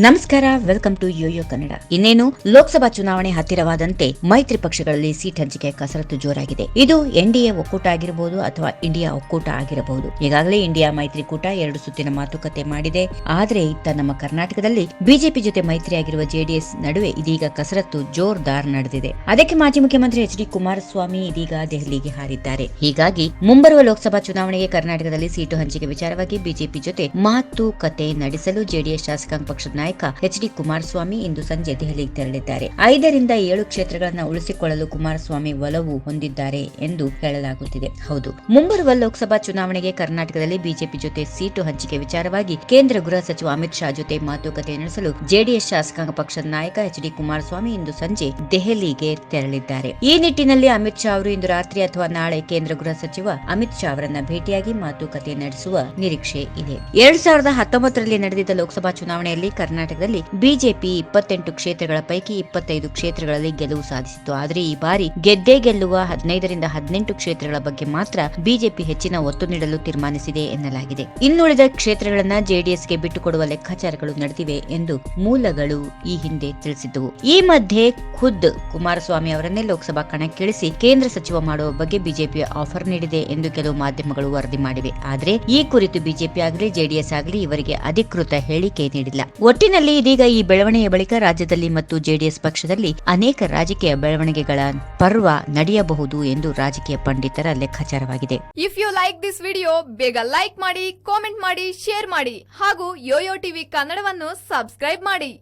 ನಮಸ್ಕಾರ welcome to Yoyo Kannada ಇನ್ನೇನು, ಲೋಕಸಭಾ ಚುನಾವಣೆ ಹತ್ತಿರವಾದಂತೆ ಮೈತ್ರಿ ಪಕ್ಷಗಳಲ್ಲಿ ಸೀಟ್ ಹಂಚಿಕೆ ಕಸರತ್ತು ಜೋರಾಗಿದೆ. ಇದು ಎನ್ಡಿಎ ಒಕ್ಕೂಟ ಆಗಿರಬಹುದು ಅಥವಾ ಇಂಡಿಯಾ ಒಕ್ಕೂಟ ಆಗಿರಬಹುದು ಈಗಾಗಲೇ ಇಂಡಿಯಾ ಮೈತ್ರಿಕೂಟ ಎರಡು ಸುತ್ತಿನ ಮಾತುಕತೆ ಮಾಡಿದೆ. ಆದರೆ, ಇತ್ತ ನಮ್ಮ ಕರ್ನಾಟಕದಲ್ಲಿ ಬಿಜೆಪಿ ಜೊತೆ ಮೈತ್ರಿಯಾಗಿರುವ ಜೆಡಿಎಸ್ ನಡುವೆ ಇದೀಗ ಕಸರತ್ತು ಜೋರ್ದಾರ್ ನಡೆದಿದೆ. ಅದಕ್ಕೆ ಮಾಜಿ ಮುಖ್ಯಮಂತ್ರಿ ಎಚ್ ಡಿ ಕುಮಾರಸ್ವಾಮಿ ಇದೀಗ ದೆಹಲಿಗೆ ಹಾರಿದ್ದಾರೆ. ಹೀಗಾಗಿ, ಮುಂಬರುವ ಲೋಕಸಭಾ ಚುನಾವಣೆಗೆ ಕರ್ನಾಟಕದಲ್ಲಿ ಸೀಟು ಹಂಚಿಕೆ ವಿಚಾರವಾಗಿ ಬಿಜೆಪಿ ಜೊತೆ ಮಾತುಕತೆ ನಡೆಸಲು ಜೆಡಿಎಸ್ ಶಾಸಕಾಂಗ ಪಕ್ಷದ ನಾಯಕ ಎಚ್ ಡಿ ಕುಮಾರಸ್ವಾಮಿ ಇಂದು ಸಂಜೆ ದೆಹಲಿಗೆ ತೆರಳಿದ್ದಾರೆ. ಐದರಿಂದ ಏಳು ಕ್ಷೇತ್ರಗಳನ್ನು ಉಳಿಸಿಕೊಳ್ಳಲು ಕುಮಾರಸ್ವಾಮಿ ಒಲವು ಹೊಂದಿದ್ದಾರೆ ಎಂದು ಹೇಳಲಾಗುತ್ತಿದೆ. ಹೌದು. ಮುಂಬರುವ ಲೋಕಸಭಾ ಚುನಾವಣೆಗೆ ಕರ್ನಾಟಕದಲ್ಲಿ ಬಿಜೆಪಿ ಜೊತೆ ಸೀಟು ಹಂಚಿಕೆ ವಿಚಾರವಾಗಿ ಕೇಂದ್ರ ಗೃಹ ಸಚಿವ ಅಮಿತ್ ಶಾ ಜೊತೆ ಮಾತುಕತೆ ನಡೆಸಲು ಜೆಡಿಎಸ್ ಶಾಸಕಾಂಗ ಪಕ್ಷದ ನಾಯಕ ಎಚ್ ಡಿ ಕುಮಾರಸ್ವಾಮಿ ಇಂದು ಸಂಜೆ ದೆಹಲಿಗೆ ತೆರಳಿದ್ದಾರೆ. ಈ ನಿಟ್ಟಿನಲ್ಲಿ ಅಮಿತ್ ಶಾ ಅವರು ಇಂದು ರಾತ್ರಿ ಅಥವಾ ನಾಳೆ ಕೇಂದ್ರ ಗೃಹ ಸಚಿವ ಅಮಿತ್ ಶಾ ಅವರನ್ನ ಭೇಟಿಯಾಗಿ ಮಾತುಕತೆ ನಡೆಸುವ ನಿರೀಕ್ಷೆ ಇದೆ. ಎರಡ್ ಸಾವಿರದ ಹತ್ತೊಂಬತ್ತರಲ್ಲಿ ನಡೆದಿದ್ದ ಲೋಕಸಭಾ ಚುನಾವಣೆಯಲ್ಲಿ ಕರ್ನಾಟಕದಲ್ಲಿ ಬಿಜೆಪಿ ಇಪ್ಪತ್ತೆಂಟು ಕ್ಷೇತ್ರಗಳ ಪೈಕಿ ಇಪ್ಪತ್ತೈದು ಕ್ಷೇತ್ರಗಳಲ್ಲಿ ಗೆಲುವು ಸಾಧಿಸಿತ್ತು. ಆದರೆ ಈ ಬಾರಿ ಗೆದ್ದೇ ಗೆಲ್ಲುವ ಹದಿನೈದರಿಂದ ಹದಿನೆಂಟು ಕ್ಷೇತ್ರಗಳ ಬಗ್ಗೆ ಮಾತ್ರ ಬಿಜೆಪಿ ಹೆಚ್ಚಿನ ಒತ್ತು ನೀಡಲು ತೀರ್ಮಾನಿಸಿದೆ ಎನ್ನಲಾಗಿದೆ. ಇನ್ನುಳಿದ ಕ್ಷೇತ್ರಗಳನ್ನ ಜೆಡಿಎಸ್ಗೆ ಬಿಟ್ಟುಕೊಡುವ ಲೆಕ್ಕಾಚಾರಗಳು ನಡೆದಿವೆ ಎಂದು ಮೂಲಗಳು ಈ ಹಿಂದೆ ತಿಳಿಸಿದ್ದವು. ಈ ಮಧ್ಯೆ ಖುದ್ ಕುಮಾರಸ್ವಾಮಿ ಅವರನ್ನೇ ಲೋಕಸಭಾ ಕಣಕ್ಕಿಳಿಸಿ ಕೇಂದ್ರ ಸಚಿವ ಮಾಡುವ ಬಗ್ಗೆ ಬಿಜೆಪಿ ಆಫರ್ ನೀಡಿದೆ ಎಂದು ಕೆಲವು ಮಾಧ್ಯಮಗಳು ವರದಿ ಮಾಡಿವೆ. ಆದರೆ ಈ ಕುರಿತು ಬಿಜೆಪಿ ಆಗಲಿ, ಜೆಡಿಎಸ್ ಆಗಲಿ ಇವರಿಗೆ ಅಧಿಕೃತ ಹೇಳಿಕೆ ನೀಡಿಲ್ಲ. ಒಟ್ಟಿನಲ್ಲಿ ಇದೀಗ ಈ ಬೆಳವಣಿಗೆಯ ಬಳಿಕ ರಾಜ್ಯದಲ್ಲಿ ಮತ್ತು ಜೆಡಿಎಸ್ ಪಕ್ಷದಲ್ಲಿ ಅನೇಕ ರಾಜಕೀಯ ಬೆಳವಣಿಗೆಗಳ ಪರ್ವ ನಡೆಯಬಹುದು ಎಂದು ರಾಜಕೀಯ ಪಂಡಿತರ ಲೆಕ್ಕಾಚಾರವಾಗಿದೆ. If you like this video ಬೇಗ ಲೈಕ್ ಮಾಡಿ ಕಾಮೆಂಟ್ ಮಾಡಿ ಶೇರ್ ಮಾಡಿ ಹಾಗೂ ಯೋಯೋ ಟಿವಿ ಕನ್ನಡವನ್ನು ಸಬ್ಸ್ಕ್ರೈಬ್ ಮಾಡಿ.